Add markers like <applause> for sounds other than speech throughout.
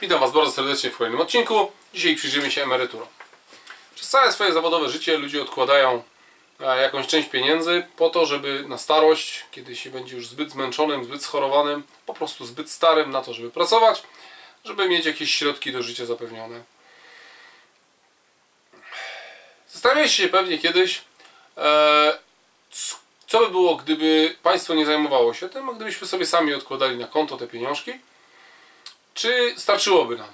Witam Was bardzo serdecznie w kolejnym odcinku. Dzisiaj przyjrzymy się emeryturom. Przez całe swoje zawodowe życie ludzie odkładają e, jakąś część pieniędzy po to, żeby na starość, kiedy się będzie już zbyt zmęczonym, zbyt schorowanym, po prostu zbyt starym na to, żeby pracować, żeby mieć jakieś środki do życia zapewnione. Zastanawialiście się pewnie kiedyś, e, co by było, gdyby państwo nie zajmowało się tym, a gdybyśmy sobie sami odkładali na konto te pieniążki, czy starczyłoby nam?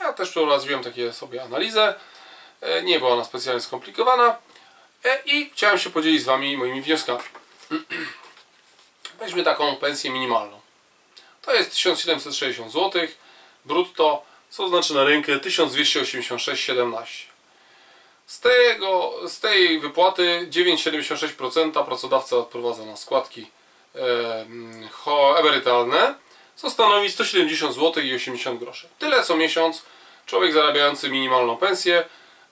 Ja też przeprowadziłem takie sobie analizę. E, nie była ona specjalnie skomplikowana. E, I chciałem się podzielić z Wami moimi wnioskami. <clears throat> Weźmy taką pensję minimalną. To jest 1760 zł brutto, co znaczy na rękę 1286,17. Z, z tej wypłaty 9,76% pracodawca odprowadza na składki e, emerytalne co stanowi 170 zł i 80 groszy. Tyle co miesiąc człowiek zarabiający minimalną pensję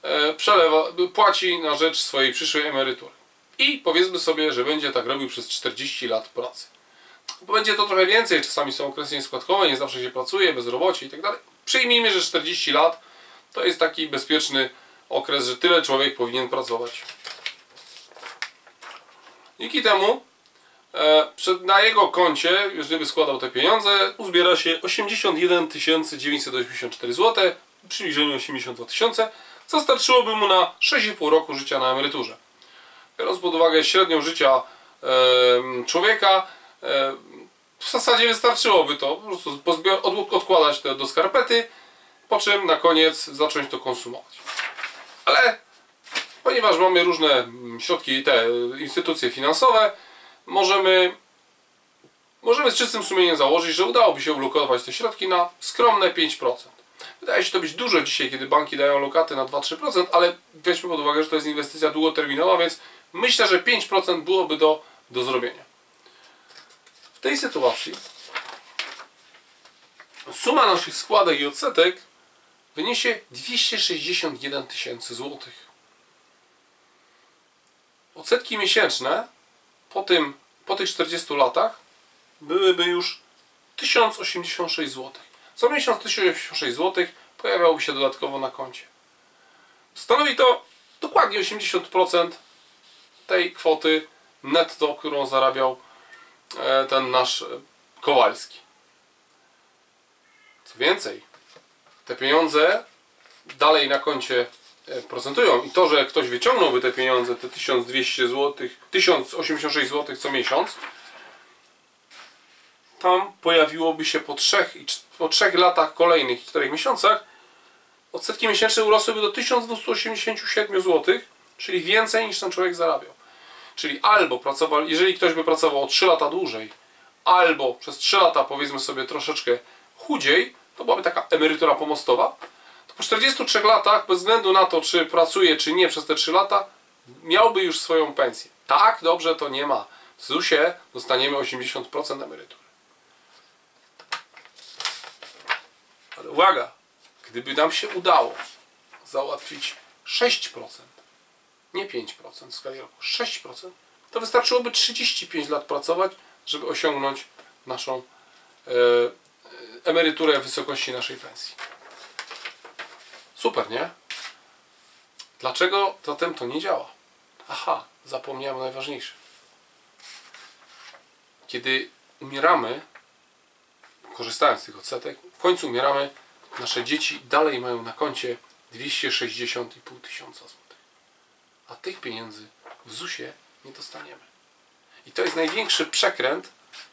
e, przelewa, płaci na rzecz swojej przyszłej emerytury. I powiedzmy sobie, że będzie tak robił przez 40 lat pracy. Będzie to trochę więcej, czasami są okresy nieskładkowe, nie zawsze się pracuje, bezrobocie i tak. Przyjmijmy, że 40 lat to jest taki bezpieczny okres, że tyle człowiek powinien pracować. Dzięki temu na jego koncie, jeżeli składał te pieniądze, uzbiera się 81 984 zł, w przybliżeniu 82 tysiące, co starczyłoby mu na 6,5 roku życia na emeryturze. Biorąc pod uwagę średnią życia człowieka, w zasadzie wystarczyłoby to, po prostu odkładać to do skarpety, po czym na koniec zacząć to konsumować. Ale ponieważ mamy różne środki, te instytucje finansowe, możemy, możemy z czystym sumieniem założyć, że udałoby się ulokować te środki na skromne 5%. Wydaje się to być dużo dzisiaj, kiedy banki dają lokaty na 2-3%, ale weźmy pod uwagę, że to jest inwestycja długoterminowa, więc myślę, że 5% byłoby do, do zrobienia. W tej sytuacji suma naszych składek i odsetek wyniesie 261 tysięcy złotych. Odsetki miesięczne po, tym, po tych 40 latach byłyby już 1086 zł. Co miesiąc 1086 zł pojawiałoby się dodatkowo na koncie. Stanowi to dokładnie 80% tej kwoty netto, którą zarabiał e, ten nasz Kowalski. Co więcej, te pieniądze dalej na koncie E, procentują. I to, że ktoś wyciągnąłby te pieniądze, te 1200 zł, 1086 zł co miesiąc, tam pojawiłoby się po trzech, po trzech latach kolejnych i czterech miesiącach odsetki miesięczne urosłyby do 1287 zł, czyli więcej niż ten człowiek zarabiał. Czyli albo pracował, jeżeli ktoś by pracował o 3 lata dłużej, albo przez 3 lata powiedzmy sobie troszeczkę chudziej, to byłaby taka emerytura pomostowa, po 43 latach, bez względu na to, czy pracuje, czy nie przez te 3 lata, miałby już swoją pensję. Tak, dobrze, to nie ma. W ZUS-ie dostaniemy 80% emerytury. Ale uwaga, gdyby nam się udało załatwić 6%, nie 5% w skali roku, 6%, to wystarczyłoby 35 lat pracować, żeby osiągnąć naszą e, emeryturę w wysokości naszej pensji. Super, nie? Dlaczego zatem to nie działa? Aha, zapomniałem o najważniejszym. Kiedy umieramy, korzystając z tych odsetek, w końcu umieramy, nasze dzieci dalej mają na koncie 260,5 tysiąca złotych. A tych pieniędzy w ZUS-ie nie dostaniemy. I to jest największy przekręt,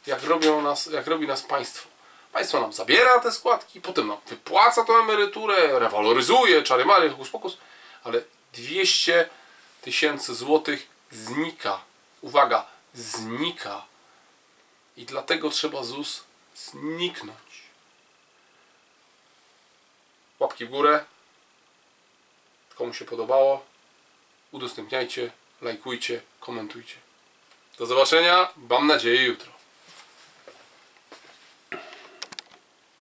jak, robią nas, jak robi nas państwo. Państwo nam zabiera te składki, potem nam wypłaca tą emeryturę, rewaloryzuje, czary mary, hokus pokus, ale 200 tysięcy złotych znika. Uwaga, znika. I dlatego trzeba ZUS zniknąć. Łapki w górę. Komu się podobało, udostępniajcie, lajkujcie, komentujcie. Do zobaczenia, mam nadzieję, jutro.